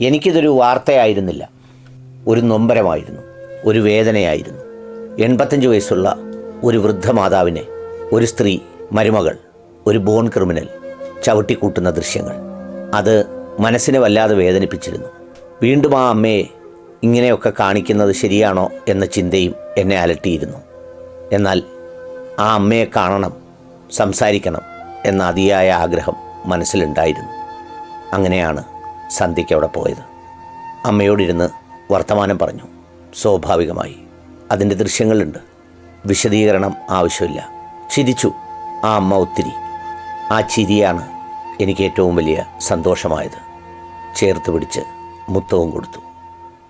എനിക്കിതൊരു വാർത്തയായിരുന്നില്ല. ഒരു നൊമ്പരമായിരുന്നു. ഒരു വേദനയായിരുന്നു. എൺപത്തഞ്ച് വയസ്സുള്ള ഒരു വൃദ്ധ മാതാവിനെ ഒരു സ്ത്രീ മരുമകൾ ഒരു ബോൺ ക്രിമിനൽ ചവിട്ടിക്കൂട്ടുന്ന ദൃശ്യങ്ങൾ. അത് മനസ്സിനെ വല്ലാതെ വേദനിപ്പിച്ചിരുന്നു. വീണ്ടും ആ അമ്മയെ ഇങ്ങനെയൊക്കെ കാണിക്കുന്നത് ശരിയാണോ എന്ന ചിന്തയും എന്നെ അലട്ടിയിരുന്നു. എന്നാൽ ആ അമ്മയെ കാണണം സംസാരിക്കണം എന്ന അതിയായ ആഗ്രഹം മനസ്സിലുണ്ടായിരുന്നു. അങ്ങനെയാണ് സന്ധ്യയ്ക്ക് അവിടെ പോയത്. അമ്മയോടിരുന്ന് വർത്തമാനം പറഞ്ഞു. സ്വാഭാവികമായി. അതിന്റെ ദൃശ്യങ്ങളുണ്ട്. വിശദീകരണം ആവശ്യമില്ല. ചിരിച്ചു. ആ അമ്മ ഒത്തിരി. ആ ചിരിയാണ് എനിക്ക് ഏറ്റവും വലിയ സന്തോഷമായത്. ചേർത്ത് പിടിച്ച് മുത്തവും കൊടുത്തു.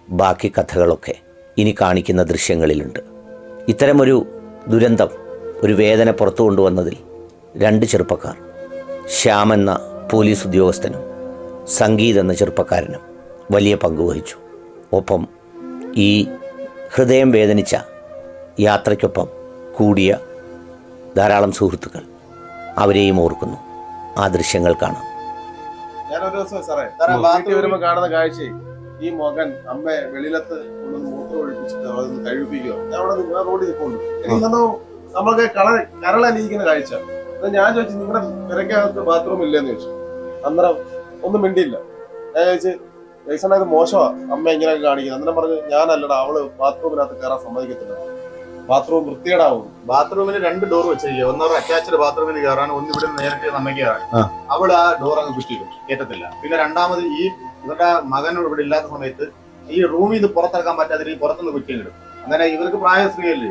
ബാക്കി കഥകളൊക്കെ ഇനി കാണിക്കുന്ന ദൃശ്യങ്ങളിലുണ്ട്. ഇത്തരമൊരു ദുരന്തം ഒരു വേദന പുറത്തു കൊണ്ടുവന്നതിൽ രണ്ട് ചെറുപ്പക്കാർ. ശ്യാമെന്ന പോലീസ് ഉദ്യോഗസ്ഥനും സംഗീത് എന്ന ചെറുപ്പക്കാരനും വലിയ പങ്ക് വഹിച്ചു. ഒപ്പം ഈ ഹൃദയം വേദനിച്ച യാത്രയ്ക്കൊപ്പം കൂടിയ ധാരാളം സുഹൃത്തുക്കൾ അവരെയും ഓർക്കുന്നു. ആ ദൃശ്യങ്ങൾ കാണാം. ഞാനൊരു ദിവസം സാറേ വീട്ടിൽ ബാത്റൂമിൽ വരുമ്പോ കാണുന്ന കാഴ്ച ഈ മകൻ അമ്മ വെളിയിലത്ത് കൊണ്ടുവന്ന് മൂത്രം ഒഴിപ്പിച്ചിട്ട് അവിടെ കഴിപ്പിക്കുക. ഞാൻ അവിടെ നിന്ന് റോഡിൽ നിൽക്കുന്നു എനിക്ക് കണ്ടോ നമ്മൾക്ക് കള കരളലിയിക്കുന്ന കാഴ്ച. ഞാൻ ചോദിച്ചു നിങ്ങളുടെ പെരക്കകത്ത് ബാത്റൂം ഇല്ലെന്ന് ചോദിച്ചു. അന്നേരം ഒന്നും മിണ്ടിയില്ല. ഞാൻ ചോദിച്ചു ജയ്സണ ഇത് മോശമാ. അമ്മ ഇങ്ങനെയൊക്കെ കാണിക്കുന്നത് അന്നേരം പറഞ്ഞു ഞാനല്ലടാ അവൾ ബാത്റൂമിനകത്ത് കയറാൻ സമ്മതിക്കത്തില്ല. ബാത്റൂം വൃത്തികേടാവും. ബാത്റൂമിൽ രണ്ട് ഡോർ വെച്ചിരിക്കുക ഒന്നവർ അറ്റാച്ച്ഡ് ബാത്റൂമിൽ കയറാൻ ഒന്ന് ഇവിടെ നേരത്തെ നമ്മയ്ക്ക് കയറാൻ അവൾ അവൾ ആ ഡോർ അങ്ങ് കുറ്റിക്കും കേട്ടത്തില്ല പിന്നെ രണ്ടാമത് ഈ ഇവരുടെ മകനോട് ഇവിടെ ഇല്ലാത്ത സമയത്ത് ഈ റൂമിൽ നിന്ന് പുറത്തിറക്കാൻ പറ്റാത്ത രീതിയിൽ പുറത്തുനിന്ന് കുറ്റിയിടും അങ്ങനെ ഇവർക്ക് പ്രായ സ്ത്രീയല്ലേ?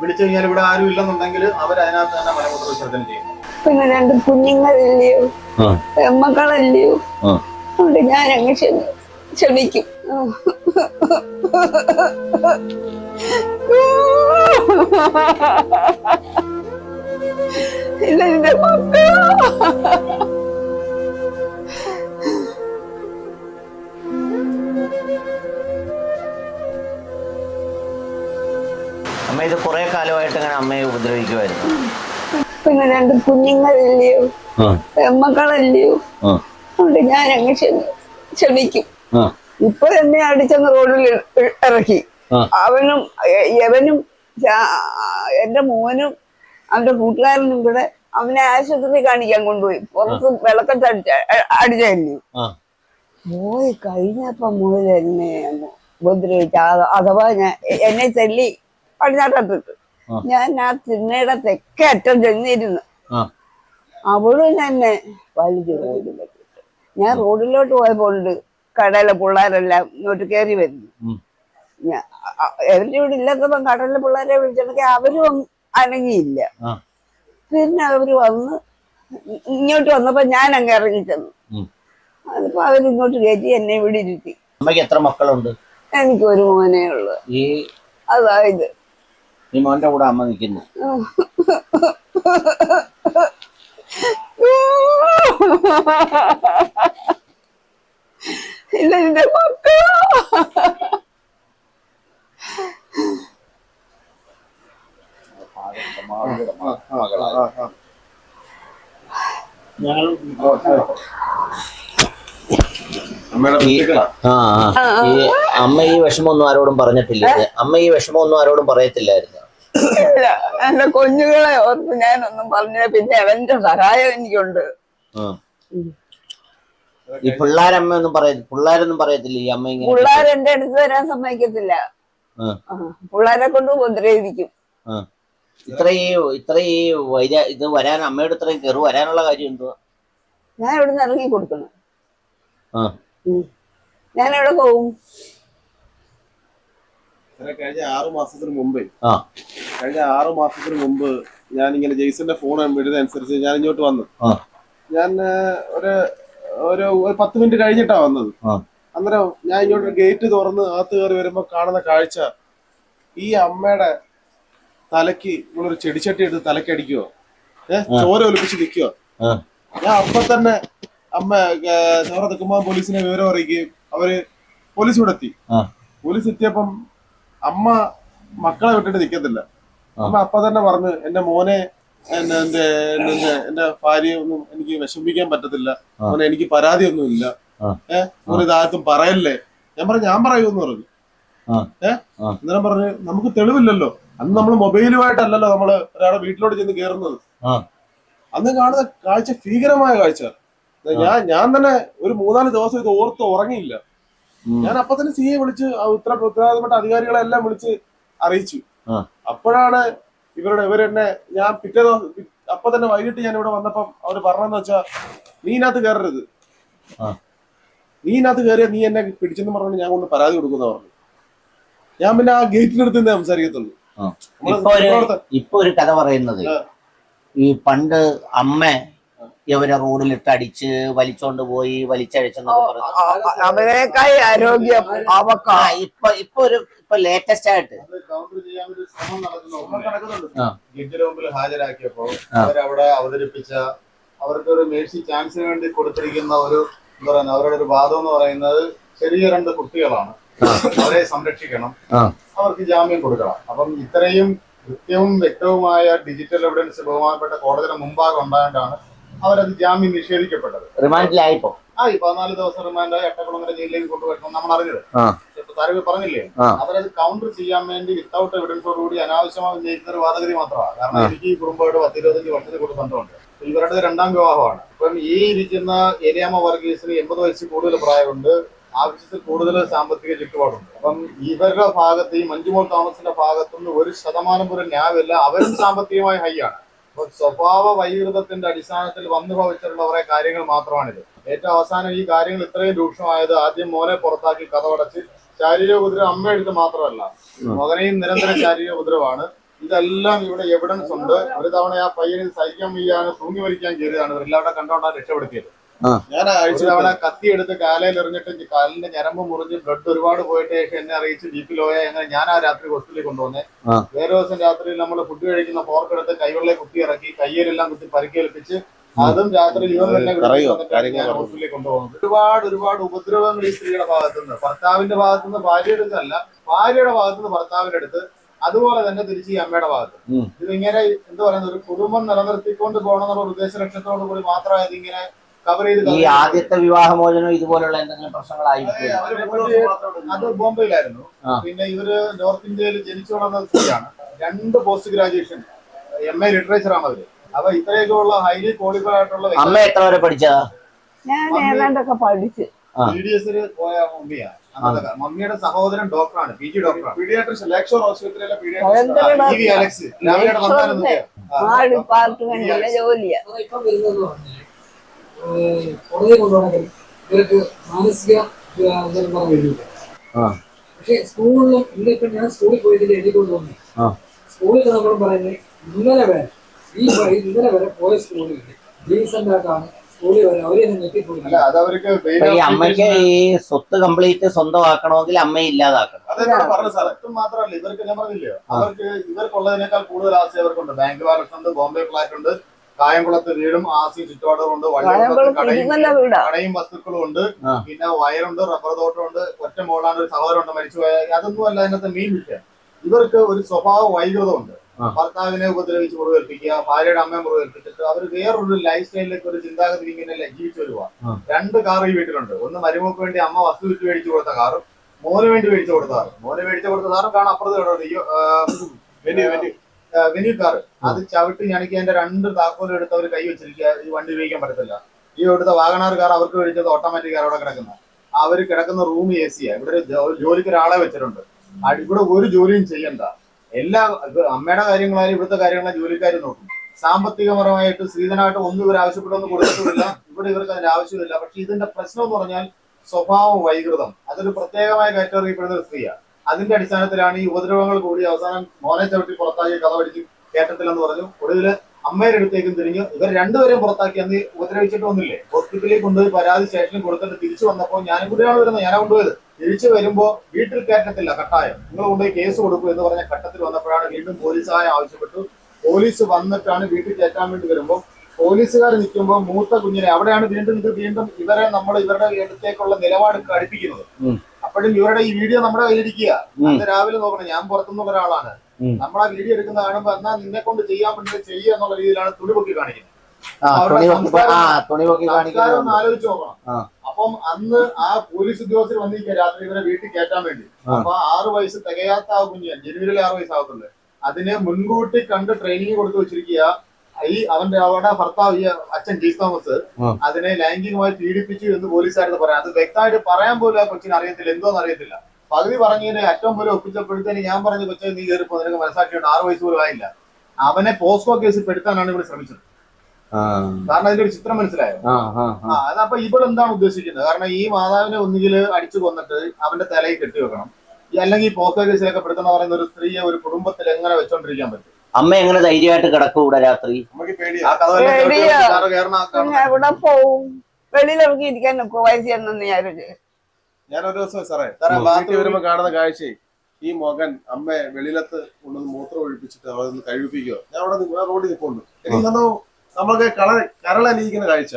വിളിച്ചു കഴിഞ്ഞാൽ ഇവിടെ ആരും ഇല്ലെന്നുണ്ടെങ്കിൽ അവർ അതിനകത്ത് തന്നെ മലമൂത്ര വിസർജനം ചെയ്യും. പിന്നെ രണ്ട് കുഞ്ഞുങ്ങളില്ലയോ? മക്കളല്ലയോ അതുകൊണ്ട് ഞാൻ അങ്ങ് ക്ഷമി ക്ഷമിക്കും എന്റെ മക്കളാ. അമ്മ ഇത് കുറേ കാലമായിട്ട് അങ്ങനെ അമ്മയെ ഉപദ്രവിക്കുമായിരുന്നു പിന്നെ രണ്ട് കുഞ്ഞുങ്ങളില്ലയോ. പെമ്മക്കളല്ലയോ അതുകൊണ്ട് ഞാൻ അങ്ങ് ക്ഷമി ക്ഷമിക്കും. ഇപ്പൊ തന്നെ അടിച്ചെന്ന് റോഡിൽ ഇറക്കി. അവനും യവനും എന്റെ മോനും അവന്റെ കൂട്ടുകാരനും കൂടെ അവനെ ആശുപത്രി കാണിക്കാൻ കൊണ്ടുപോയി. പുറത്ത് വിളക്കത്ത് അടിച്ച അടിച്ചല്ലേ. പോയി കഴിഞ്ഞപ്പോ മുതൽ എന്നെ ഉപദ്രവിച്ച അഥവാ ഞാൻ എന്നെ തല്ലി പടിഞ്ഞാട്ടത്തിട്ട് ആ. ഞാൻ ആ തിണ്ണയുടെ തെക്കേ അറ്റം ചെന്നിരുന്നു. അവളും തന്നെ വലിച്ചു ഞാൻ റോഡിലോട്ട് പോയപ്പോണ്ട് കടയിലെ പിള്ളേരെല്ലാം ഇങ്ങോട്ട് കയറി വരുന്നു. ഞാൻ ഇവിടെ ഇല്ലാത്തപ്പം കടലിലെ പിള്ളേരെ വിളിച്ചിട്ടുണ്ടെങ്കിൽ അവരും അനങ്ങിയില്ല. പിന്നെ അവർ വന്ന് ഇങ്ങോട്ട് വന്നപ്പോ ഞാൻ അങ്ങ് ഇറങ്ങി ചെന്നു. അതിപ്പോ അവരിങ്ങോട്ട് കയറ്റി എന്നെ ഇവിടെ ഇരുത്തി അമ്മയ്ക്ക് എത്ര മക്കളുണ്ട് എനിക്ക് ഒരു മോനേ ഉള്ളു അതായത് ഈ മോന്റെ കൂടെ അമ്മ നിൽക്കുന്നു. ഇല്ല എന്റെ മക്കളാ? ആ, ആ. അമ്മയുടെ ഈ വൃത്തികേടാ. ആ ആ. ഈ അമ്മ ഈ വിഷമമൊന്നും ആരോടും പറഞ്ഞിട്ടില്ല. അമ്മ ഈ വിഷമമൊന്നും ആരോടും പറയത്തില്ലായിരുന്നു. ഇല്ല എന്റെ കുഞ്ഞുങ്ങളെ ഓർത്ത് ഒന്നും പറഞ്ഞില്ല. പിന്നെ അവന്റെ സഹായം എനിക്കുണ്ട്. ഈ പിള്ളേരമ്മ ഒന്നും പറയത്തില്ല പിള്ളേരൊന്നും പറയത്തില്ല ഈ അമ്മ ഇങ്ങനെ പിള്ളേർ എന്റെ അടുത്ത് വരാൻ സമ്മതിക്കത്തില്ല. പിള്ളേരെ കൊണ്ട് ഉപദ്രവിക്കും. ആ. ഇത്ര ഈ ഇത്ര ഈ വൈര ഇത് വരാൻ അമ്മയുടെ ഇത്രയും കയറി വരാനുള്ള കാര്യം എന്തോ ഞാൻ ഇവിടുന്ന് ഇറങ്ങി കൊടുക്കണം. ആ. ഞാൻ എവിടെ പോവും? കഴിഞ്ഞ ആറു മാസത്തിന് മുമ്പേ. ആ. കഴിഞ്ഞ ആറു മാസത്തിന് മുമ്പ് ഞാൻ ഇങ്ങനെ ജെയ്സന്റെ ഫോൺ വിടുന്നതനുസരിച്ച് ഞാൻ ഇങ്ങോട്ട് വന്നു. ആ. ഞാൻ ഒരു ഒരു ഒരു പത്ത് മിനിറ്റ് കഴിഞ്ഞിട്ടാ വന്നത്. ആ. അന്നേരം ഞാൻ ഇങ്ങോട്ട് ഗേറ്റ് തുറന്ന് അകത്ത് കയറി വരുമ്പോ കാണുന്ന കാഴ്ച ഈ അമ്മയുടെ തലക്ക് നിങ്ങളൊരു ചെടിച്ചട്ടി എടുത്ത് തലക്കടിക്കുവോ ഏഹ് ചോര ഒലിപ്പിച്ച് നിൽക്കുവോ ആ. ഞാൻ അപ്പൊ തന്നെ അമ്മ ചോര പോലീസിനെ വിവരം അറിയിക്കുകയും അവർ പോലീസ് ഇവിടെ എത്തി. പോലീസ് എത്തിയപ്പം അമ്മ മക്കളെ വിട്ടിട്ട് നിക്കത്തില്ല. അമ്മ അപ്പ തന്നെ പറഞ്ഞു എന്റെ മോനെ എന്റെ എന്റെ- ഭാര്യയെ ഒന്നും എനിക്ക് വിഷമിക്കാൻ പറ്റത്തില്ല. അവനെ മോനെ എനിക്ക് പരാതിയൊന്നും ഇല്ല. ഏഹ് ഇതാകത്തും പറയല്ലേ? ഞാൻ പറഞ്ഞു ഞാൻ പറയൂന്ന് പറഞ്ഞു. ഏഹ് അന്നേരം പറഞ്ഞു നമുക്ക് തെളിവില്ലല്ലോ. അന്ന് നമ്മൾ മൊബൈലുമായിട്ടല്ലല്ലോ നമ്മൾ ഒരാളെ വീട്ടിലോട്ട് ചെന്ന് കയറുന്നത് അന്ന് കാണുന്ന കാഴ്ച ഭീകരമായ കാഴ്ച ഞാൻ ഞാൻ തന്നെ ഒരു മൂന്നാൽ ദിവസം ഇത് ഓർത്ത് ഉറങ്ങിയില്ല. ഞാൻ അപ്പൊ തന്നെ സി എ വിളിച്ച് ഉത്തര ഉത്തരവാദിത്തപ്പെട്ട അധികാരികളെ എല്ലാം വിളിച്ച് അറിയിച്ചു. അപ്പോഴാണ് ഇവരുടെ ഇവരെന്നെ ഞാൻ പിറ്റേ ദിവസം അപ്പൊ തന്നെ വൈകിട്ട് ഞാൻ ഇവിടെ വന്നപ്പം അവർ പറഞ്ഞതെന്ന് വെച്ചാ നീ ഇതിനകത്ത് കയറരുത്. ആ. നീ ഇതിനകത്ത് കയറിയ നീ എന്നെ പിടിച്ചെന്ന് പറഞ്ഞു ഞാൻ കൊണ്ട് പരാതി കൊടുക്കുന്ന പറഞ്ഞു ഞാൻ പിന്നെ ആ ഗേറ്റിനടുത്ത് തന്നെ സംസാരിക്കത്തുള്ളൂ. ഇപ്പൊ ഒരു കഥ പറയുന്നത് ഈ പണ്ട് അമ്മ ഇവരെ റോഡിലിട്ട് അടിച്ച് വലിച്ചോണ്ട് പോയി വലിച്ചഴിച്ചെന്നൊക്കെ പറഞ്ഞു. ആരോഗ്യം അവക്ക. ഇപ്പൊ ഇപ്പൊ ഒരു ഇപ്പൊ ലേറ്റസ്റ്റ് ആയിട്ട്. ഹാജരാക്കിയപ്പോ അവരവിടെ അവതരിപ്പിച്ച അവർക്ക് ഒരു മേഴ്സി ചാൻസിന് വേണ്ടി കൊടുത്തിരിക്കുന്ന ഒരു എന്താ പറയുക അവരുടെ ഒരു വാദം എന്ന് പറയുന്നത് ചെറിയ രണ്ട് കുട്ടികളാണ്. അവരെ സംരക്ഷിക്കണം. അവർക്ക് ജാമ്യം കൊടുക്കണം. അപ്പം ഇത്രയും കൃത്യവും വ്യക്തവുമായ ഡിജിറ്റൽ എവിഡൻസ് ബഹുമാനപ്പെട്ട കോടതിയുടെ മുമ്പാകെ ഉണ്ടായിട്ടാണ് അവരത് ജാമ്യം നിഷേധിക്കപ്പെട്ടത്. റിമാൻഡിലായിപ്പോ? ആ ഈ പതിനാല് ദിവസം റിമാൻഡായി എട്ടക്കുളങ്ങര ജയിലിലേക്ക് കൊണ്ടുപോയിട്ട് നമ്മൾ അറിഞ്ഞത്. താരവ് പറഞ്ഞില്ലേ. അവരത് കൗണ്ടർ ചെയ്യാൻ വേണ്ടി വിത്തൗട്ട് എവിഡൻസോട് കൂടി അനാവശ്യമായി ഉന്നയിക്കുന്ന ഒരു വാദഗതി മാത്രമാണ്. കാരണം. എനിക്ക് ഈ കുടുംബമായിട്ട് പത്തിരുപത്തഞ്ച് വർഷത്തിൽ കൂടി ബന്ധമുണ്ട്. ഇവരുടെ രണ്ടാം വിവാഹമാണ്. ഇപ്പം ഈ ഇരിക്കുന്ന ഏരിയാമ വർഗീസിന് എൺപത് വയസ്സിൽ കൂടുതൽ പ്രായമുണ്ട്. ആവശ്യത്തിൽ കൂടുതൽ സാമ്പത്തിക ചുറ്റുപാടുണ്ട്. അപ്പം ഇവരുടെ ഭാഗത്ത് ഈ മഞ്ജുമോൾ തോമസിന്റെ ഭാഗത്തുനിന്ന് ഒരു ശതമാനം പോലും ന്യായമില്ല. അവരും സാമ്പത്തികമായി ഹൈ ആണ്. അപ്പൊ സ്വഭാവ വൈകൃതത്തിന്റെ അടിസ്ഥാനത്തിൽ വന്നു ഭവിച്ചിട്ടുള്ള കുറെ കാര്യങ്ങൾ മാത്രമാണിത്. ഏറ്റവും അവസാനം ഈ കാര്യങ്ങൾ ഇത്രയും രൂക്ഷമായത് ആദ്യം മോനെ പുറത്താക്കി കഥവടച്ച് ശാരീരിക ഉപദ്രവം അമ്മയെടുത്ത് മാത്രമല്ല മകനെയും നിരന്തര ശാരീരിക ഉപദ്രവമാണ്. ഇതെല്ലാം ഇവിടെ എവിഡൻസ് ഉണ്ട്. ഒരു തവണ ആ പയ്യന് സഹിക്കാൻ വയ്യാണ് തൂങ്ങി വലിക്കാൻ കയറിയതാണ് ഇവരെല്ലാവരുടെ കണ്ടോണ്ടാണ് രക്ഷപ്പെടുത്തിയത്. ഞാൻ ആഴ്ച തവണ കത്തി എടുത്ത് കാലയിൽ എറിഞ്ഞിട്ട് കാലിന്റെ ഞരമ്പ് മുറിഞ്ഞ് ബ്ലഡ് ഒരുപാട് പോയിട്ട് ശേഷം എന്നെ അറിയിച്ച് ജീപ്പിൽ പോയാൽ എങ്ങനെ അങ്ങനെ ഞാൻ ആ രാത്രി ഹോസ്പിറ്റലിൽ കൊണ്ടുവന്നേ. വേറെ ദിവസം രാത്രി നമ്മൾ ഫുഡ് കഴിക്കുന്ന ഫോർക്ക് എടുത്ത് കൈവെള്ളെ കുത്തി ഇറക്കി കയ്യിലെല്ലാം കുത്തി പരിക്കേൽപ്പിച്ച് അതും രാത്രി തന്നെ. ഹോസ്പിറ്റലിൽ കൊണ്ടുപോകുന്നത്. ഒരുപാട് ഒരുപാട് ഉപദ്രവങ്ങൾ ഈ സ്ത്രീയുടെ ഭാഗത്തുനിന്ന്. ഭർത്താവിന്റെ ഭാഗത്തുനിന്ന് ഭാര്യയുടെ അടുത്തല്ല ഭാര്യയുടെ ഭാഗത്തുനിന്ന് ഭർത്താവിന്റെ അടുത്ത് അതുപോലെ തന്നെ തിരിച്ച് ഈ അമ്മയുടെ ഭാഗത്ത്. ഇതിങ്ങനെ എന്താ പറയുന്നത് ഒരു കുടുംബം നിലനിർത്തിക്കൊണ്ട് പോകണം എന്നുള്ള ഉദ്ദേശ ലക്ഷ്യത്തോടു കൂടി മാത്രമായി ഇതിങ്ങനെ ഈ ആദ്യത്തെ വിവാഹമോചനം ഇതുപോലുള്ള എന്തെങ്കിലും പ്രശ്നങ്ങളായിരിക്കും അത് ബോംബെയിലായിരുന്നു. പിന്നെ ഇവർ നോർത്ത് ഇന്ത്യയിൽ ജനിച്ചു വളർന്ന സ്ത്രീയാണ് രണ്ട് post graduation M A literature ആണ് അവർ. അപ്പൊ ഇത്രയൊക്കെ ഉള്ള ഹൈലി ക്വാളിഫൈഡ് ആയിട്ടുള്ള അമ്മ എത്ര വരെ പഠിച്ചതാ? ഞാൻ ഏതാണ്ടൊക്കെ പഠിച്ച്. ബി ഡി എസിൽ പോയ. മമ്മിയുടെ സഹോദരൻ ഡോക്ടറാണ് പി ജി ഡോക്ടറാണ്. പീഡിയാട്രിഷൻ ലേക്ഷോർ ഹോസ്പിറ്റലിലെ പീഡിയാട്രിഷൻ അലക്സ്. ഡിപ്പാർട്ട്മെന്റിലെ ജോലിയാ. കോടതി കൊണ്ടുപോകണമെങ്കിൽ ഇവർക്ക് മാനസിക. പക്ഷെ സ്കൂളിലും ഇന്ന് ഇപ്പം ഞാൻ സ്കൂളിൽ പോയതിൽ എഴുതി കൊണ്ടുവന്നു. സ്കൂളിൽ നമ്മൾ പറയുന്നത് ഇന്നലെ വരെ ഈ ഇന്നലെ വരെ പോയ സ്കൂളിൽ ഡീസന്റ് ആയിട്ടാണ് ഈ അമ്മയ്ക്ക് ഈ സ്വത്ത് കംപ്ലീറ്റ് സ്വന്തമാക്കണമെങ്കിൽ അമ്മയെ ഇല്ലാതാക്കണം. മാത്രമല്ല ഇവർക്ക് ഞാൻ പറഞ്ഞില്ലയോ അവർക്ക് ഇവർക്കുള്ളതിനേക്കാൾ കൂടുതൽ ആസ്തി അവർക്കുണ്ട്. ബാങ്ക് ബാലൻസ് ഉണ്ട് ബോംബെ ഫ്ലാറ്റ് ഉണ്ട് കായംകുളത്ത് വീടും ആസി കായംകുളം കടയും കടയും വസ്തുക്കളും ഉണ്ട്. പിന്നെ വയറുണ്ട് റബ്ബർ തോട്ടമുണ്ട് ഒറ്റ മോളാണ് ഒരു സഹോദരമുണ്ട് മരിച്ചുപോയ അതൊന്നും അല്ല അതിനകത്ത് മീൻ വിൽക്കുക ഇവർക്ക് ഒരു സ്വഭാവ വൈകൃതമുണ്ട്. ഉണ്ട് ഭർത്താവിനെ ഉപദ്രവിച്ച് മുറിവേൽപ്പിക്കുക ഭാര്യയുടെ അമ്മയെ മുറിവേൽപ്പിച്ചിട്ട് അവർ വേറൊരു ലൈഫ് സ്റ്റൈലിലേക്ക് ഒരു ചിന്താഗതി ഇങ്ങനെ ജീവിച്ചു വരുക രണ്ട് കാർ ഈ വീട്ടിലുണ്ട്. ഒന്ന് മരുമോക്ക് വേണ്ടി അമ്മ വസ്തു വിറ്റ് മേടിച്ചു കൊടുത്ത കാറും മോന് വേണ്ടി മേടിച്ചു കൊടുത്ത കാറും മോന് മേടിച്ചു കൊടുത്ത കാറും കാണാൻ അപ്പുറത്ത് വെന്യൂ കാർ അത് ചവിട്ടി ഞണിക്ക് അതിന്റെ രണ്ട് താക്കോലും എടുത്ത് അവർ കൈ വെച്ചിരിക്കുക. ഈ വണ്ടി ഉപയോഗിക്കാൻ പറ്റത്തില്ല. ഈ എടുത്ത വാഗണാർ കാർ അവർക്ക് മേടിച്ചത് ഓട്ടോമാറ്റിക് കാർ അവിടെ കിടക്കുന്ന. അവർ കിടക്കുന്ന റൂം എ സിയാ ഇവിടെ ജോലിക്ക് ഒരാളെ വെച്ചിട്ടുണ്ട്. ഇവിടെ ഒരു ജോലിയും ചെയ്യണ്ട. എല്ലാ അമ്മയുടെ കാര്യങ്ങളായാലും ഇവിടുത്തെ കാര്യങ്ങളായാലും ജോലിക്കാർ നോക്കും. സാമ്പത്തികപരമായിട്ട് സ്ത്രീധനമായിട്ട് ഒന്നും ഇവർ ആവശ്യപ്പെട്ടൊന്നും കൊടുത്തിട്ടില്ല ഇവിടെ ഇവർക്ക് അതിന്റെ ആവശ്യമില്ല. പക്ഷെ ഇതിന്റെ പ്രശ്നം എന്ന് പറഞ്ഞാൽ സ്വഭാവ വൈകൃതം. അതൊരു പ്രത്യേകമായ കാറ്റഗറിയിൽ പെടുന്ന ഒരു സ്ത്രീയാണ്. അതിന്റെ അടിസ്ഥാനത്തിലാണ് ഈ ഉപദ്രവങ്ങൾ കൂടി അവസാനം മോനെ ചവിട്ടി പുറത്താക്കി കഥ പഠിച്ച് കേട്ടത്തില്ലെന്ന് പറഞ്ഞു. ഒടുവിൽ അമ്മയുടെ അടുത്തേക്കും തിരിഞ്ഞു. ഇവർ രണ്ടുപേരും പുറത്താക്കി. അന്ന് ഉപദ്രവിച്ചിട്ട് വന്നില്ലേ? ഹോസ്പിറ്റലിൽ കൊണ്ടുപോയി പരാതി സ്റ്റേഷനിൽ കൊടുത്തിട്ട് തിരിച്ചു വന്നപ്പോൾ ഞാനും കൂടിയാണ് വരുന്നത്. ഞാനാ കൊണ്ടുപോയത്. തിരിച്ചു വരുമ്പോ വീട്ടിൽ കയറ്റത്തില്ല കട്ടായം. നിങ്ങൾ കൊണ്ടുപോയി കേസ് കൊടുക്കും എന്ന് പറഞ്ഞ ഘട്ടത്തിൽ വന്നപ്പോഴാണ് വീണ്ടും പോലീസ് സഹായം ആവശ്യപ്പെട്ടു. പോലീസ് വന്നിട്ടാണ് വീട്ടിൽ കയറ്റാൻ വേണ്ടി വരുമ്പോൾ പോലീസുകാർ നിൽക്കുമ്പോൾ മൂത്ത കുഞ്ഞിനെ അവിടെയാണ് വീണ്ടും വീണ്ടും ഇവരെ നമ്മൾ ഇവരുടെ അടുത്തേക്കുള്ള നിലപാട് കടുപ്പിക്കുന്നത്. അപ്പോഴും ഇവരുടെ ഈ വീഡിയോ നമ്മുടെ കയ്യിലിരിക്കുക. അന്ന് രാവിലെ നോക്കണം. ഞാൻ പുറത്തുനിന്നുള്ള ഒരാളാണ്. നമ്മൾ ആ വീഡിയോ എടുക്കുന്ന കാണുമ്പോ എന്നാ നിന്നെ കൊണ്ട് ചെയ്യാൻ പറ്റുന്നത് ചെയ്യുക എന്നുള്ള രീതിയിലാണ് തുണി പൊക്കി കാണിക്കുന്നത്. സംസ്കാരം ആലോചിച്ച് നോക്കണം. അപ്പം അന്ന് ആ പോലീസ് ഉദ്യോഗസ്ഥർ വന്നിരിക്കുക രാത്രി ഇവരെ വീട്ടിൽ കയറ്റാൻ വേണ്ടി. അപ്പൊ ആറ് വയസ്സ് തികയാത്ത ആ കുഞ്ഞ് ജനുവരിയിൽ ആറ് വയസ്സാകത്തുള്ളൂ. അതിനെ മുൻകൂട്ടി കണ്ട് ട്രെയിനിങ് കൊടുത്തു വെച്ചിരിക്കുക. ഈ അവന്റെ അവിടെ ഭർത്താവ് ഈ അച്ഛൻ ജീസ് തോമസ് അതിനെ ലൈംഗികമായി പീഡിപ്പിച്ചു എന്ന് പോലീസുകാരെന്ന് പറയാം. അത് വ്യക്തമായിട്ട് പറയാൻ പോലും ആ കൊച്ചിന് അറിയത്തില്ല. എന്തോന്ന് അറിയത്തില്ല. പകുതി പറഞ്ഞതിന് അറ്റം പോലെ ഒപ്പിച്ചപ്പോഴത്തേന് ഞാൻ പറഞ്ഞ കൊച്ചെ നീ കയറിപ്പോ നിനക്ക് മനസ്സാക്കിയുണ്ട് ആറ് വയസ്സ് പോലും ആയില്ല. അവനെ പോസ്കോ കേസ് പെടുത്താനാണ് ഇവിടെ ശ്രമിച്ചത്. കാരണം അതിന്റെ ഒരു ചിത്രം മനസ്സിലായോ? അതപ്പൊ ഇവിടെ എന്താണ് ഉദ്ദേശിക്കുന്നത്? കാരണം ഈ മാതാവിനെ ഒന്നുകിൽ അടിച്ചു കൊന്നിട്ട് അവന്റെ തലയിൽ കെട്ടി വെക്കണം ഈ അല്ലെങ്കിൽ പോസ്കോ കേസിലൊക്കെ പെടുത്തണം പറയുന്ന ഒരു സ്ത്രീയെ ഒരു കുടുംബത്തിൽ എങ്ങനെ വെച്ചോണ്ടിരിക്കാൻ പറ്റും? അമ്മ എങ്ങനെ ധൈര്യമായിട്ട് കിടക്കും ഇവിടെ രാത്രി? എവിടെ പോവും? വെളിയിലിറങ്ങി ഇരിക്കാൻ നോക്കോ വയസ്സ് വിചാരിച്ച് ഞാൻ ഒരു ദിവസം സാറേ സാറേ, ബാക്കി വരുമ്പോ കാണുന്ന കാഴ്ചയെ ഈ മകൻ അമ്മ വെളിയിലത്ത് കൊണ്ടുവന്ന് മൂത്രം ഒഴിപ്പിച്ചിട്ട് അവിടെ നിന്ന് കഴിപ്പിക്കുക. ഞാൻ അവിടെ നിന്ന് റോഡിൽ നിൽപ്പുണ്ട് എനിക്ക് കണ്ടോ നമ്മൾക്ക് കള കരളലിയിക്കുന്ന കാഴ്ച.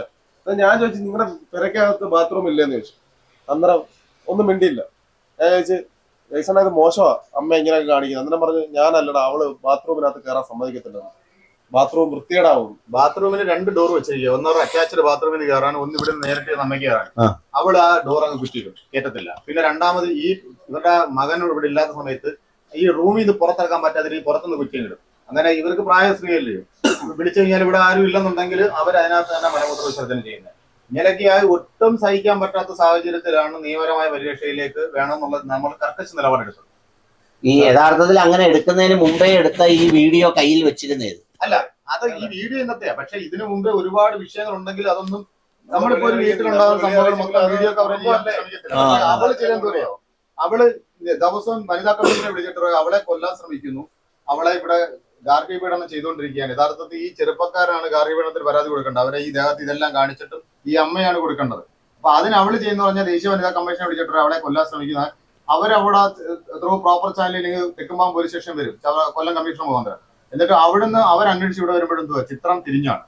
ഞാൻ ചോദിച്ചു നിങ്ങളുടെ പെരക്കകത്ത് ബാത്റൂം ഇല്ലെന്ന് ചോദിച്ചു. അന്നേരം ഒന്നും മിണ്ടിയില്ല. ഞാൻ ചോദിച്ചു ജയ്സണ ഇത് മോശമാ. അമ്മ ഇങ്ങനെയൊക്കെ കാണിക്കുന്നത് അന്നേരം പറഞ്ഞു ഞാനല്ലടാ അവൾ ബാത്റൂമിനകത്ത് കയറാൻ സമ്മതിക്കത്തില്ല ബാത്റൂം വൃത്തികേടാവും. ബാത്റൂമിന് രണ്ട് ഡോർ വെച്ചിരിക്കുക ഒന്ന് അറ്റാച്ച്ഡ് ബാത്റൂമിന് കയറാൻ ഒന്ന് ഇവിടെ നേരിട്ട് അമ്മയ്ക്ക് കയറാൻ അവൾ അവൾ ആ ഡോർ അങ്ങ് കുറ്റിയിടും. കേട്ടത്തില്ല പിന്നെ രണ്ടാമത് ഈ ഇവരുടെ മകൻ ഇവിടെ ഇല്ലാത്ത സമയത്ത് ഈ റൂമിൽ നിന്ന് പുറത്തിറക്കാൻ പറ്റാത്ത ഈ പുറത്തുനിന്ന് കുറ്റിയിടും അങ്ങനെ ഇവർക്ക് പ്രായ സ്ത്രീയല്ലേ വിളിച്ചു കഴിഞ്ഞാൽ ഇവിടെ ആരും ഇല്ലെന്നുണ്ടെങ്കിൽ അവർ അതിനകത്ത് തന്നെ മലമൂത്ര വിസർജനം ചെയ്യുന്നത് ഇങ്ങനെയൊക്കെയായി ഒട്ടും സഹിക്കാൻ പറ്റാത്ത സാഹചര്യത്തിലാണ് നിയമപരമായ പരിരക്ഷയിലേക്ക് വേണമെന്നുള്ളത് നമ്മൾ കർക്കശ നിലപാടെടുത്തത്. ഈ യഥാർത്ഥത്തിൽ അങ്ങനെ എടുക്കുന്നതിന് മുമ്പേ എടുത്ത ഈ വീഡിയോ കയ്യിൽ വെച്ചിരുന്നത് അല്ല അത് ഈ വീഡിയോ ഇന്നത്തെയാ. പക്ഷെ ഇതിനു മുമ്പേ ഒരുപാട് വിഷയങ്ങൾ ഉണ്ടെങ്കിൽ അതൊന്നും നമ്മളിപ്പോ ഒരു വീട്ടിലുണ്ടാകുന്ന സംഭവങ്ങൾ വീഡിയോ കവറേജ് അവൾ ദിവസം അറിയോ? അവൾ ദിവസവും വനിതാ കമ്മീഷനെ വിളിച്ചിട്ട് അവളെ കൊല്ലാൻ ശ്രമിക്കുന്നു. അവളെ ഇവിടെ ഗാർഹിക പീഡനം ചെയ്തുകൊണ്ടിരിക്കുകയാണ്. യഥാർത്ഥത്തിൽ ഈ ചെറുപ്പക്കാരാണ് ഗാർഹിക പീഡനത്തിൽ പരാതി കൊടുക്കേണ്ടത്. അവരെ ഈ ദേഹത്ത് ഇതെല്ലാം കാണിച്ചിട്ടും ഈ അമ്മയാണ് കൊടുക്കേണ്ടത്. അപ്പൊ അതിന് അവൾ ചെയ്യുന്ന പറഞ്ഞാൽ ദേശീയ വനിതാ കമ്മീഷനെ വിളിച്ചിട്ട് അവളെ കൊല്ലാൻ ശ്രമിക്കുന്ന അവരവിടെ ത്രൂ പ്രോപ്പർ ചാനലിൽ തെക്കുമ്പാം പോലീസ് സ്റ്റേഷൻ വരും. കൊല്ലം കമ്മീഷണർ മുഖാന്തരം. എന്നിട്ട് അവിടുന്ന് അവർ അന്വേഷിച്ച് ഇവിടെ വരുമ്പോഴെന്തുവാ ചിത്രം തിരിഞ്ഞാണ്.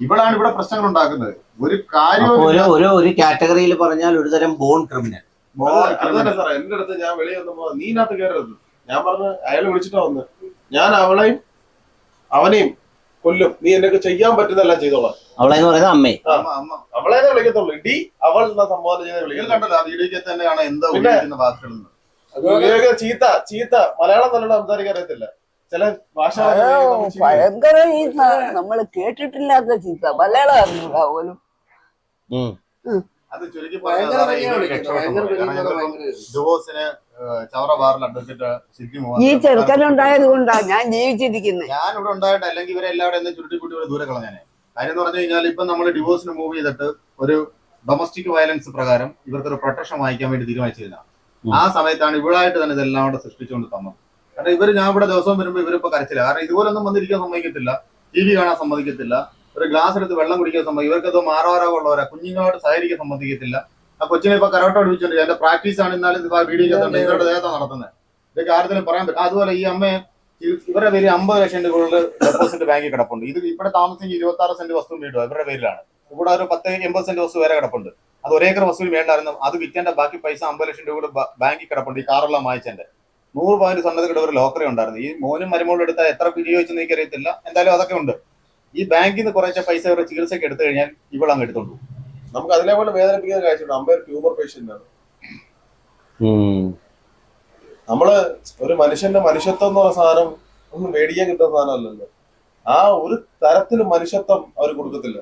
ഇവളാണ് ഇവിടെ പ്രശ്നങ്ങൾ ഉണ്ടാക്കുന്നത്. ഒരു കാര്യം ഒരു ഒരു കാറ്റഗറിയിൽ പറഞ്ഞാൽ ഒരു തരം ബോൺ ക്രിമിനൽ ബോൺ തന്നെ സാറേ. എന്റെ അടുത്ത് ഞാൻ വെളിയിൽ വന്നപ്പോ നീനകത്ത് ഇതിനകത്ത് കയറരുത്. ഞാൻ പറഞ്ഞു അയാൾ വിളിച്ചിട്ടാ വന്ന്. ഞാൻ അവളെയും അവനെയും കൊല്ലും. നീ എന്നൊക്കെ ചെയ്യാൻ പറ്റുന്നതെല്ലാം ചെയ്തോളാം അവളെന്ന് പറയുന്നത് അമ്മേ. ആ, അമ്മ അവളെ വിളിക്കത്തുള്ളൂ. ഇടി അവൾ എന്ന സംബോധന ചെയ്ത് നിങ്ങൾ വിളിക്കുന്നത് കണ്ടല്ലോ. ആ വീഡിയോയ്ക്ക് തന്നെയാണ് എന്താ പിന്നെ- ഉപയോഗിക്കുന്ന വാക്കുകൾ എന്ന്. ഉപയോഗിക്കുന്ന ചീത്ത ചീത്ത. മലയാളം നല്ലോണം സംസാരിക്കാൻ അറിയത്തില്ല. ചില ഭാഷ ഭയങ്കര ചീത്ത. നമ്മൾ കേട്ടിട്ടില്ലാത്ത ചീത്ത. മലയാളം അറിഞ്ഞൂടാ പോലും ഉം. അത് ചുരുക്കി ഭയങ്കര പറഞ്ഞാൽ വിളിക്കുന്നത്. ഭയങ്കര ഭംഗിയാ ഭയങ്കര ഇത്. ഡിവോഴ്സിന് ചവറ ബാറിൽ അഡ്വക്കേറ്റ് സിദ്ധി ഈ ചെറുക്കനുണ്ടായത് കൊണ്ടാ ഞാൻ ജീവിച്ചിരിക്കുന്നത് ഞാൻ ഇവിടെ ഉണ്ടായിട്ട് അല്ലെങ്കിൽ ഇവരെ എല്ലാവരും എന്നെ ചുരുട്ടിക്കൂട്ടി ഇവിടെ ദൂരെ കളഞ്ഞാനെ. കാര്യം എന്ന് പറഞ്ഞു കഴിഞ്ഞാൽ ഇപ്പൊ നമ്മൾ ഡിവോഴ്സിന് മൂവ് ചെയ്തിട്ട് ഒരു ഡൊമസ്റ്റിക് വയലൻസ് പ്രകാരം ഇവർക്ക് ഒരു പ്രൊട്ടക്ഷൻ വാങ്ങിക്കാൻ വേണ്ടി തീരുമാനിച്ചിരുന്ന. ആ സമയത്താണ് ഇവളായിട്ട് തന്നെ ഇതെല്ലാം കൂടെ സൃഷ്ടിച്ചുകൊണ്ട് തന്നത്. കാരണം ഇവർ ഞാൻ ഇവിടെ ദിവസം വരുമ്പോൾ ഇവരിപ്പോ കരച്ചില്ല കാരണം ഇതുപോലൊന്നും വന്നിരിക്കാൻ സമ്മതിക്കത്തില്ല. ടി വി കാണാൻ സമ്മതിക്കത്തില്ല. ഒരു ഗ്ലാസ് എടുത്ത് വെള്ളം കുടിക്കാൻ സമ്മതിക്കും ഇവർക്കത് മാറാറാവുള്ളവരാ കുഞ്ഞുങ്ങളോട് സഹകരിക്കാൻ സമ്മതിക്കത്തില്ല. ആ കൊച്ചിനെ ഇപ്പൊ കരോട്ട പഠിപ്പിച്ചോണ്ട് എന്റെ പ്രാക്ടീസ് ആണ് ഇന്നാലും വീഡിയോ ഇവരുടെ ദേഹത്താണ് നടത്തുന്നത് ഇതൊക്കെ ആരുടെ പറയാൻ പറ്റും. അതുപോലെ ഈ അമ്മയെ ഇവരുടെ പേര് അമ്പത് ലക്ഷം രൂപ ഡെപ്പോസിറ്റ് ബാങ്കിൽ കിടപ്പുണ്ട്. ഇത് ഇവിടെ താമസിച്ച് ഇരുപത്തി ആറ് സെന്റ് വസ്തു വീടുക ഇവരുടെ പേരിലാണ്. ഇവിടെ ഒരു പത്ത് എൺപത് സെന്റ് വസ്തു വരെ കിടപ്പുണ്ട്. അത് ഒരേക്കർ വസ്തുവിൽ വേണ്ടായിരുന്നു. അത് വിൽക്കേണ്ട ബാക്കി പൈസ അമ്പത് ലക്ഷം രൂപ കൂടെ ബാങ്കിൽ കിടപ്പുണ്ട് ഈ കാറെല്ലാം വാങ്ങിച്ചതിന്റെ നൂറ് പവന് സ്വർണത്തിൽ ഒരു ലോക്കറി ഉണ്ടായിരുന്നു. ഈ മോനും മരുമോളും എടുത്താൽ എത്ര വിനിയോഗിച്ചെന്ന് എനിക്കറിയത്തില്ല. എന്തായാലും അതൊക്കെ ഉണ്ട്. ഈ ബാങ്കിൽ നിന്ന് കുറച്ച് പൈസ ഇവരുടെ ചികിത്സയ്ക്ക് എടുത്തു കഴിഞ്ഞാൽ ഇവളങ്ങ് എടുത്തോണ്ടു പോകും. നമുക്ക് അതിലേപോലെ വേദനിപ്പിക്കുന്ന കാഴ്ചയുണ്ട്. അമ്പയർ ട്യൂമർ പേഷ്യന്റ് ആണ്. നമ്മൾ ഒരു മനുഷ്യന്റെ മനുഷ്യത്വം എന്ന് പറഞ്ഞ സാധനം ഒന്നും മേടിക്കാൻ കിട്ടുന്ന സാധനമല്ലല്ലോ. ആ ഒരു തരത്തിൽ മനുഷ്യത്വം അവർ കൊടുക്കത്തില്ല.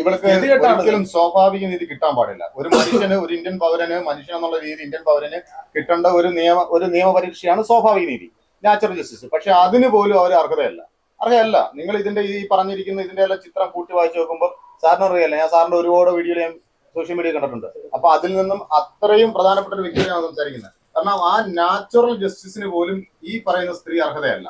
ഇവൾക്ക് ഒരിക്കലും സ്വാഭാവിക നീതി കിട്ടാൻ പാടില്ല. ഒരു മനുഷ്യന് ഒരു ഇന്ത്യൻ പൗരന് മനുഷ്യൻ എന്നുള്ള രീതി ഇന്ത്യൻ പൗരന് കിട്ടേണ്ട ഒരു നിയമ ഒരു നിയമപരീക്ഷയാണ് സ്വാഭാവിക നീതി. നാച്ചുറൽ ജസ്റ്റിസ് പക്ഷെ അതിന് പോലും അവർ അർഹതയല്ല. അർഹയല്ല. നിങ്ങൾ ഇതിന്റെ ഈ പറഞ്ഞിരിക്കുന്ന ഇതിന്റെ എല്ലാം ചിത്രം കൂട്ടി വായിച്ചു നോക്കുമ്പോൾ സാറിന് അറിയില്ല ഞാൻ സാറിന്റെ ഒരുപാട് വീഡിയോ ഞാൻ സോഷ്യൽ മീഡിയ കണ്ടിട്ടുണ്ട്. അപ്പൊ അതിൽ നിന്നും അത്രയും പ്രധാനപ്പെട്ട ഒരു വ്യക്തിയാണ് സംസാരിക്കുന്നത്. കാരണം ആ നാച്ചുറൽ ജസ്റ്റിസിന് പോലും ഈ പറയുന്ന സ്ത്രീ അർഹതയല്ല.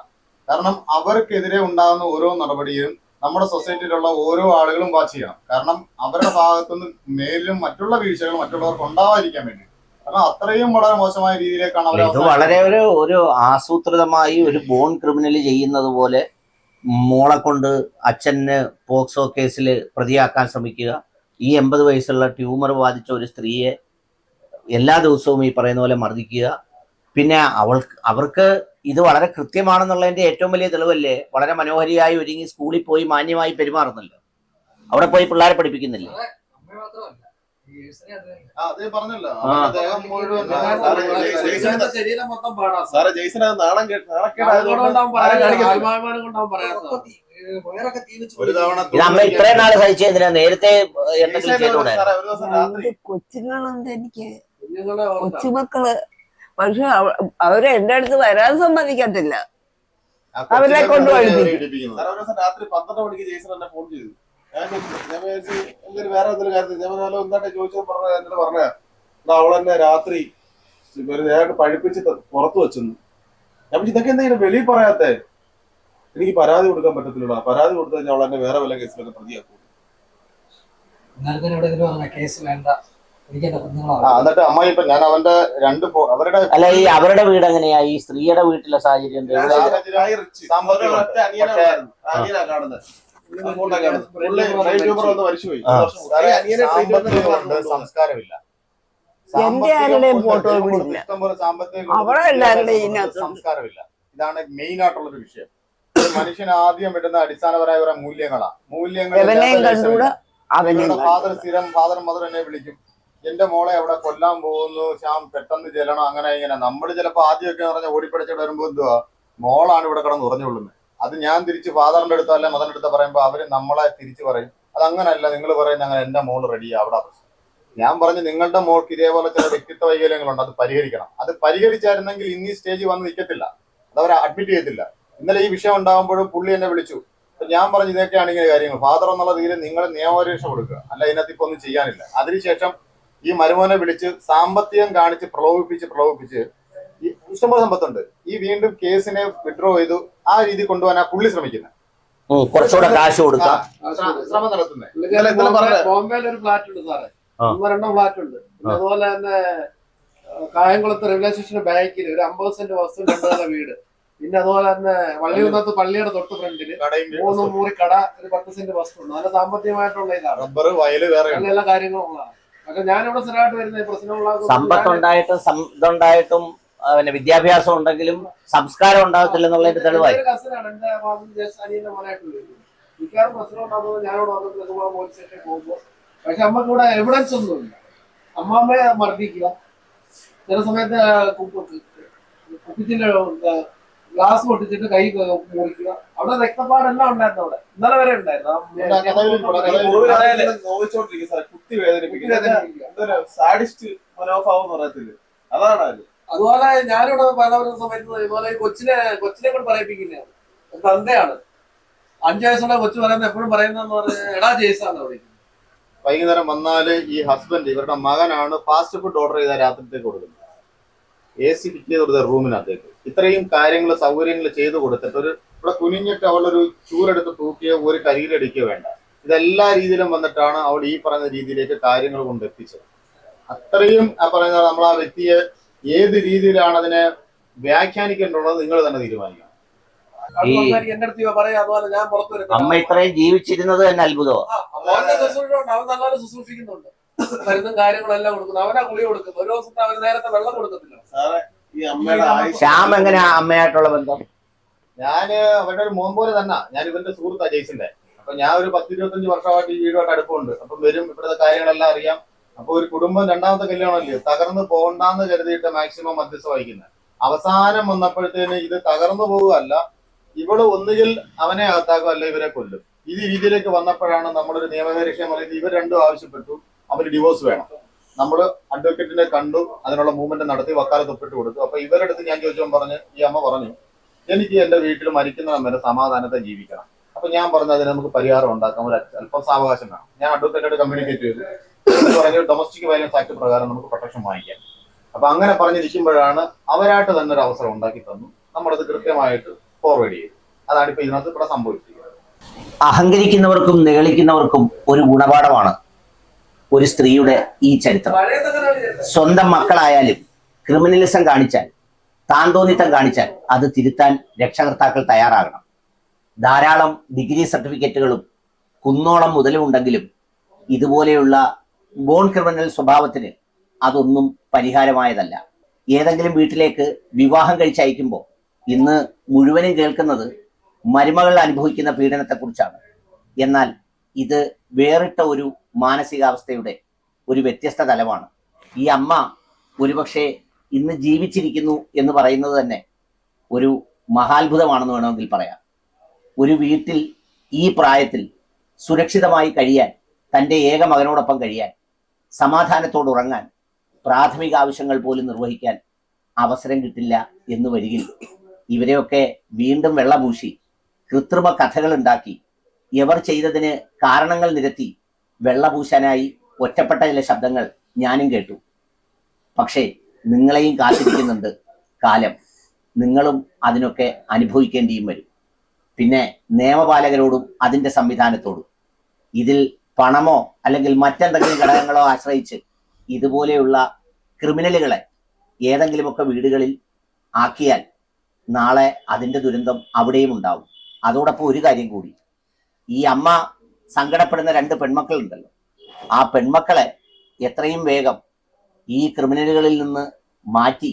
കാരണം അവർക്കെതിരെ ഉണ്ടാകുന്ന ഓരോ നടപടിയും നമ്മുടെ സൊസൈറ്റിയിലുള്ള ഓരോ ആളുകളും വാച്ച് ചെയ്യണം. കാരണം അവരുടെ ഭാഗത്തുനിന്ന് മേലും മറ്റുള്ള വീഴ്ചകളും മറ്റുള്ളവർക്ക് ഉണ്ടാവാതിരിക്കാൻ വേണ്ടി. കാരണം അത്രയും വളരെ മോശമായ രീതിയിലേക്കാണ് അവർ വളരെ ഒരു ഒരു ആസൂത്രിതമായി ഒരു ബോൺ ക്രിമിനൽ ചെയ്യുന്നത് പോലെ മോളെ കൊണ്ട് അച്ഛന് പോക്സോ കേസിൽ പ്രതിയാക്കാൻ ശ്രമിക്കുക. ഈ എൺപത് വയസ്സുള്ള ട്യൂമർ ബാധിച്ച ഒരു സ്ത്രീയെ എല്ലാ ദിവസവും ഈ പറയുന്ന പോലെ മർദ്ദിക്കുക. പിന്നെ അവൾക്ക് അവർക്ക് ഇത് വളരെ കൃത്യമാണെന്നുള്ളതിന്റെ ഏറ്റവും വലിയ തെളിവല്ലേ? വളരെ മനോഹരിയായി ഒരുങ്ങി സ്കൂളിൽ പോയി മാന്യമായി പെരുമാറുന്നല്ലോ. അവിടെ പോയി പിള്ളേരെ പഠിപ്പിക്കുന്നില്ലേ? അത് പറഞ്ഞല്ലോ. മുഴുവൻ ശരീരം മൊത്തം പാടാ സാറേ. ജെയ്സൺ അത് നാണം കേട്ട് ഒരു തവണ അമ്മ ഇത്രയും നാൾ നേരത്തെ എന്തെങ്കിലും ചെയ്തുകൂടെ ദിവസം രാത്രി. രണ്ട് കൊച്ചുങ്ങളുണ്ട് എനിക്ക് കൊച്ചുമക്കൾ? പക്ഷെ അവ- അവർ എന്റെ അടുത്ത് വരാൻ സമ്മതിക്കത്തില്ല. അവരെ കൊണ്ട് കൊണ്ടുപോയി വഴിപ്പിക്കും. ഒരു ദിവസം രാത്രി പന്ത്രണ്ട് മണിക്ക് ജയ്സൺ എന്നെ ഫോൺ ചെയ്തു. ഞാൻ വേറെ എന്തെങ്കിലും കാര്യത്തിൽ ഞാൻ പറഞ്ഞു എന്താട്ടെ ചോദിച്ചത് പറഞ്ഞ എന്നോട് പറഞ്ഞ അവളെന്നെ രാത്രി നേരിട്ട് പഴിപ്പിച്ച് പുറത്തു വെച്ചെന്ന് ഞാൻ ഇതൊക്കെ എന്തെങ്കിലും വെളിയിൽ പറയാത്തെ എനിക്ക് പരാതി കൊടുക്കാൻ പറ്റത്തില്ല പരാതി കൊടുത്തു കഴിഞ്ഞാൽ അവളെന്നെ വേറെ വല്ല കേസിലൊക്കെ പ്രതിയാക്കും എന്നിട്ട് അമ്മ ഇപ്പൊ ഞാൻ അവന്റെ രണ്ട് അവരുടെ അല്ല ഈ അവരുടെ വീട് എങ്ങനെയാ ഈ സ്ത്രീയുടെ വീട്ടിലെ സാഹചര്യം ആരുടെയും ഫോട്ടോ ഇല്ല. അവളെ എല്ലാവരുടെയും സംസ്കാരമില്ല. ഇതാണ് മെയിൻ ആയിട്ടുള്ള ഒരു വിഷയം മനുഷ്യൻ ആദ്യം വിടുന്ന അടിസ്ഥാനപരമായ കുറെ മൂല്യങ്ങളാ. മൂല്യങ്ങൾ. ഫാദർ സ്ഥിരം ഫാദർ മദർ എന്നെ വിളിക്കും. എന്റെ മോളെ അവിടെ കൊല്ലാൻ പോകുന്നു? ശ്യാം പെട്ടെന്ന് ചെല്ലണം? അങ്ങനെ ഇങ്ങനെ. നമ്മൾ ചിലപ്പോ ആദ്യമൊക്കെ പറഞ്ഞ ഓടിപ്പടിച്ചിട്ട് വരുമ്പോ എന്തുവാ? മോളാണ് ഇവിടെ കിടന്ന് ഉറഞ്ഞുകൊള്ളുന്നത് അത് ഞാൻ തിരിച്ച് ഫാദറിന്റെ അടുത്തോ അല്ലെ മദറിന്റെ അടുത്തോ പറയുമ്പോൾ അവർ നമ്മളെ തിരിച്ച് പറയും. അത് അങ്ങനല്ല നിങ്ങൾ പറയുന്ന അങ്ങനെ എന്റെ മോൾ റെഡിയാ അവിടെ ഞാൻ പറഞ്ഞു നിങ്ങളുടെ മോൾക്ക് ഇതേപോലെ ചില വ്യക്തിത്വ വൈകല്യങ്ങളുണ്ട് അത് പരിഹരിക്കണം. അത് പരിഹരിച്ചായിരുന്നെങ്കിൽ ഇന്ന് ഈ സ്റ്റേജിൽ വന്ന് നിൽക്കത്തില്ല അത് അവർ അഡ്മിറ്റ് ചെയ്തില്ല ഇന്നലെ ഈ വിഷയം ഉണ്ടാകുമ്പോഴും പുള്ളി എന്നെ വിളിച്ചു. ഞാൻ പറഞ്ഞു ഇതൊക്കെയാണ് ഇങ്ങനെ കാര്യങ്ങൾ. ഫാദർ എന്നുള്ള രീതിയിൽ നിങ്ങൾ നിയമപരീക്ഷ കൊടുക്കുക. അല്ല ഇതിനകത്ത് ഇപ്പൊ ഒന്നും ചെയ്യാനില്ല. അതിനുശേഷം ഈ മരുമോനെ വിളിച്ച് സാമ്പത്തികം കാണിച്ച് പ്രലോഭിപ്പിച്ച് പ്രലോഭിപ്പിച്ച് ഈ ഇഷ്ടംപോലെ സമ്പത്തുണ്ട്. ഈ വീണ്ടും കേസിനെ വിഡ്രോ ചെയ്തു. ആ രീതി കൊണ്ടുപോകാൻ ആ പുള്ളി ശ്രമിക്കുന്നത് കുറച്ചുകൂടെ കാശ് കൊടുക്കാം ശ്രമം നടത്തുന്നത് ബോംബെയിൽ ഒരു ഫ്ലാറ്റ് ഉണ്ട് സാറേ. ഒന്നോ രണ്ടോ ഫ്ലാറ്റ് ഉണ്ട്. പിന്നെ അതുപോലെ തന്നെ കായംകുളത്ത് റെയിൽവേ സ്റ്റേഷൻ ബാക്കിൽ ഒരു അമ്പത് സെന്റ് വസ്തു രണ്ട് വീട്. പിന്നെ അതുപോലെ തന്നെ വള്ളിയൂന്നത്ത് പള്ളിയുടെ തൊട്ട് ഫ്രണ്ടിൽ മൂന്ന് മുറി കട ഒരു പത്ത് സെന്റ് വസ്തു ഉണ്ട്. നല്ല സാമ്പത്തികമായിട്ടുള്ള ഇതാണ്. റബ്ബർ വയൽ വേറെ അങ്ങനെ എല്ലാ കാര്യങ്ങളും ഉള്ളതാണ് പക്ഷെ ഞാനിവിടെ സ്ഥിരമായിട്ട് വരുന്ന പ്രശ്നമുള്ള സമ്പത്തുണ്ടായിട്ടും ഇതുണ്ടായിട്ടും പിന്നെ വിദ്യാഭ്യാസം ഉണ്ടെങ്കിലും സംസ്കാരം ഉണ്ടാകത്തില്ല എന്നുള്ളതിന്റെ തെളിവായി. പക്ഷെ അമ്മയ്ക്ക് ഇവിടെ എവിഡൻസ് ഒന്നുമില്ല. അമ്മാമ്മയെ മർദ്ദിക്കുക. ചില സമയത്ത് കുപ്പിച്ചിന്റെ ഗ്ലാസ് പൊട്ടിച്ചിട്ട് കൈ മുറിക്കുക അവിടെ രക്തപ്പാടെല്ലാം ഉണ്ടായിരുന്നു അവിടെ. ഇന്നലെ വരെ ഉണ്ടായിരുന്നു. കുത്തി വേദനിപ്പിക്കുക. സാഡിസ്റ്റ് മനോഭാവം എന്ന് പറയത്തില്ല? അതാണ് അത് അതുപോലെ ഞാനിവിടെ പലവരും സമയത്ത് ഇതുപോലെ കൊച്ചിനെ കൊച്ചിനെ കൊണ്ട് പറയിപ്പിക്കുന്നതാണ് തന്തയാണ്. അഞ്ചു വയസ്സുള്ള കൊച്ചു പറയുന്നത് എപ്പോഴും പറയുന്നതെന്ന് പറഞ്ഞാൽ എടാ ജെയ്സാന്ന് വിളിക്കുന്നത്. വൈകുന്നേരം വന്നാൽ ഈ ഹസ്ബൻഡ് ഇവരുടെ മകനാണ് ഫാസ്റ്റ് ഫുഡ് ഓർഡർ ചെയ്ത രാത്രിത്തേക്ക് കൊടുക്കുന്നത്. എ സി ഫിറ്റ് ചെയ്ത് കൊടുത്ത റൂമിനകത്തേക്ക്. ഇത്രയും കാര്യങ്ങൾ സൗകര്യങ്ങൾ ചെയ്തു കൊടുത്തിട്ട് ഒരു ഇവിടെ കുനിഞ്ഞിട്ട് അവളൊരു ചൂരെടുത്ത് തൂക്കിയോ ഒരു കരിയിലടിക്കുകയോ വേണ്ട. ഇതെല്ലാ രീതിയിലും വന്നിട്ടാണ് അവൾ ഈ പറയുന്ന രീതിയിലേക്ക് കാര്യങ്ങൾ കൊണ്ട് എത്തിച്ചത്. അത്രയും ആ പറയുന്ന നമ്മൾ ആ വ്യക്തിയെ ഏത് രീതിയിലാണ് അതിനെ വ്യാഖ്യാനിക്കേണ്ടത് നിങ്ങൾ തന്നെ തീരുമാനിക്കണം. അമ്മ ഇത്രയും ജീവിച്ചിരുന്നത് തന്നെ അത്ഭുതമാണ് അവൻ നല്ലപോലെ ശുശ്രൂഷിക്കുന്നുണ്ട്. മരുന്നും കാര്യങ്ങളെല്ലാം കൊടുക്കുന്നു അവനാ കുളി കൊടുക്കുന്നു ഒരു ദിവസത്തെ അവന് നേരത്തെ വെള്ളം കൊടുക്കത്തില്ല. ശ്യാം എങ്ങനെയാ അമ്മയായിട്ടുള്ള ബന്ധം? ഞാൻ അവരുടെ ഒരു മോൻ പോലെ തന്നെ. ഞാൻ ഇവന്റെ സുഹൃത്താ ജയ്സിന്റെ. അപ്പൊ ഞാൻ ഒരു പത്ത് ഇരുപത്തഞ്ച് വർഷമായിട്ട് ഈ വീടുമായിട്ട് അടുപ്പമുണ്ട്. അപ്പം വരും ഇവിടുത്തെ കാര്യങ്ങളെല്ലാം അറിയാം. അപ്പൊ ഒരു കുടുംബം രണ്ടാമത്തെ കല്യാണമല്ലേ? തകർന്നു പോകണ്ടെന്ന് കരുതിയിട്ട് മാക്സിമം മധ്യസ്ഥ വഹിക്കുന്നത് അവസാനം വന്നപ്പോഴത്തേന് ഇത് തകർന്നു പോവുകയല്ല ഇവൾ ഒന്നുകിൽ അവനെ അകത്താക്കും അല്ല ഇവരെ കൊല്ലും. ഈ രീതിയിലേക്ക് വന്നപ്പോഴാണ് നമ്മളൊരു നിയമപരീക്ഷ പറയുന്നത് ഇവർ രണ്ടും ആവശ്യപ്പെട്ടു. അവർ ഡിവോഴ്സ് വേണം. നമ്മൾ അഡ്വക്കേറ്റിനെ കണ്ടു അതിനുള്ള മൂവ്മെന്റ് നടത്തി വക്കാലത്ത് ഒപ്പിട്ട് കൊടുത്തു. അപ്പൊ ഇവരുടെ അടുത്ത് ഞാൻ ചോദിച്ചപ്പോൾ പറഞ്ഞു ഈ അമ്മ പറഞ്ഞു എനിക്ക് എന്റെ വീട്ടിൽ മരിക്കുന്ന അമ്മേനെ സമാധാനത്തെ ജീവിക്കണം. അപ്പൊ ഞാൻ പറഞ്ഞു അതിന് നമുക്ക് പരിഹാരം ഉണ്ടാക്കാം. ഒരു അല്പം സാവകാശം വേണം. ഞാൻ അഡ്വക്കേറ്റോട് കമ്മ്യൂണിക്കേറ്റ് ചെയ്തു. എന്നിട്ട് പറഞ്ഞു ഡൊമസ്റ്റിക് വയലൻസ് ആക്ട് പ്രകാരം നമുക്ക് പ്രൊട്ടക്ഷൻ വാങ്ങിക്കാം. അപ്പൊ അങ്ങനെ പറഞ്ഞിരിക്കുമ്പോഴാണ് അവരായിട്ട് തന്നെ ഒരു അവസരം ഉണ്ടാക്കി തന്നു. നമ്മളത് കൃത്യമായിട്ട് ഫോർവേഡ് ചെയ്തു. അതാണ് ഇപ്പൊ ഇതിനകത്ത് ഇവിടെ സംഭവിച്ചിരിക്കുന്നത്. അഹങ്കരിക്കുന്നവർക്കും നിഗളിക്കുന്നവർക്കും ഒരു ഗുണപാഠമാണ് ഒരു സ്ത്രീയുടെ ഈ ചരിത്രം. സ്വന്തം മക്കളായാലും ക്രിമിനലിസം കാണിച്ചാൽ താന്തോന്നിത്തം കാണിച്ചാൽ അത് തിരുത്താൻ രക്ഷകർത്താക്കൾ തയ്യാറാകണം. ധാരാളം ഡിഗ്രി സർട്ടിഫിക്കറ്റുകളും കുന്നോളം മുതലുമുണ്ടെങ്കിലും ഇതുപോലെയുള്ള ബോൺ ക്രിമിനൽ സ്വഭാവത്തിന് അതൊന്നും പരിഹാരമായതല്ല. ഏതെങ്കിലും വീട്ടിലേക്ക് വിവാഹം കഴിച്ചയക്കുമ്പോൾ ഇന്ന് മുഴുവനും കേൾക്കുന്നത് മരുമകൾ അനുഭവിക്കുന്ന പീഡനത്തെക്കുറിച്ചാണ്. എന്നാൽ ഇത് വേറിട്ട ഒരു മാനസികാവസ്ഥയുടെ ഒരു വ്യത്യസ്ത തലമാണ്. ഈ അമ്മ ഒരുപക്ഷെ ഇന്ന് ജീവിച്ചിരിക്കുന്നു എന്ന് പറയുന്നത് തന്നെ ഒരു മഹാത്ഭുതമാണെന്ന് വേണമെങ്കിൽ പറയാം. ഒരു വീട്ടിൽ ഈ പ്രായത്തിൽ സുരക്ഷിതമായി കഴിയാൻ തന്റെ ഏക മകനോടൊപ്പം കഴിയാൻ സമാധാനത്തോട് ഉറങ്ങാൻ പ്രാഥമിക ആവശ്യങ്ങൾ പോലും നിർവഹിക്കാൻ അവസരം കിട്ടില്ല എന്ന് വരികിൽ ഇവരെയൊക്കെ വീണ്ടും വെള്ളപൂശി കൃത്രിമ കഥകൾ ഉണ്ടാക്കി എവർ ചെയ്തതിന് കാരണങ്ങൾ നിരത്തി വെള്ളപൂശാനായി ഒറ്റപ്പെട്ട ചില ശബ്ദങ്ങൾ ഞാനും കേട്ടു. പക്ഷേ നിങ്ങളെയും കാത്തിരിക്കുന്നുണ്ട് കാലം. നിങ്ങളും അതിനൊക്കെ അനുഭവിക്കേണ്ടിയും വരും. പിന്നെ നിയമപാലകരോടും അതിന്റെ സംവിധാനത്തോടും. ഇതിൽ പണമോ അല്ലെങ്കിൽ മറ്റെന്തെങ്കിലും ഘടകങ്ങളോ ആശ്രയിച്ച് ഇതുപോലെയുള്ള ക്രിമിനലുകളെ ഏതെങ്കിലുമൊക്കെ വീടുകളിൽ ആക്കിയാൽ നാളെ അതിന്റെ ദുരന്തം അവിടെയും ഉണ്ടാവും. അതോടൊപ്പം ഒരു കാര്യം കൂടി. ഈ അമ്മ സങ്കടപ്പെടുന്ന രണ്ട് പെൺമക്കളുണ്ടല്ലോ. ആ പെൺമക്കളെ എത്രയും വേഗം ഈ ക്രിമിനലുകളിൽ നിന്ന് മാറ്റി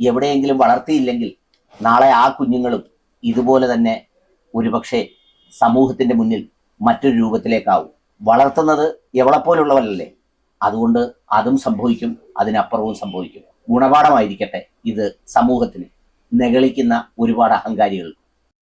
എവിടെയെങ്കിലും വളർത്തിയില്ലെങ്കിൽ നാളെ ആ കുഞ്ഞുങ്ങളും ഇതുപോലെ തന്നെ ഒരുപക്ഷെ സമൂഹത്തിന്റെ മുന്നിൽ മറ്റൊരു രൂപത്തിലേക്കാവും. വളർത്തുന്നത് എവളെപ്പോലുള്ളവരല്ലേ? അതുകൊണ്ട് അതും സംഭവിക്കും അതിനപ്പുറവും സംഭവിക്കും. ഗുണപാഠമായിരിക്കട്ടെ ഇത് സമൂഹത്തിന്. നെകളിക്കുന്ന ഒരുപാട് അഹങ്കാരികൾക്ക്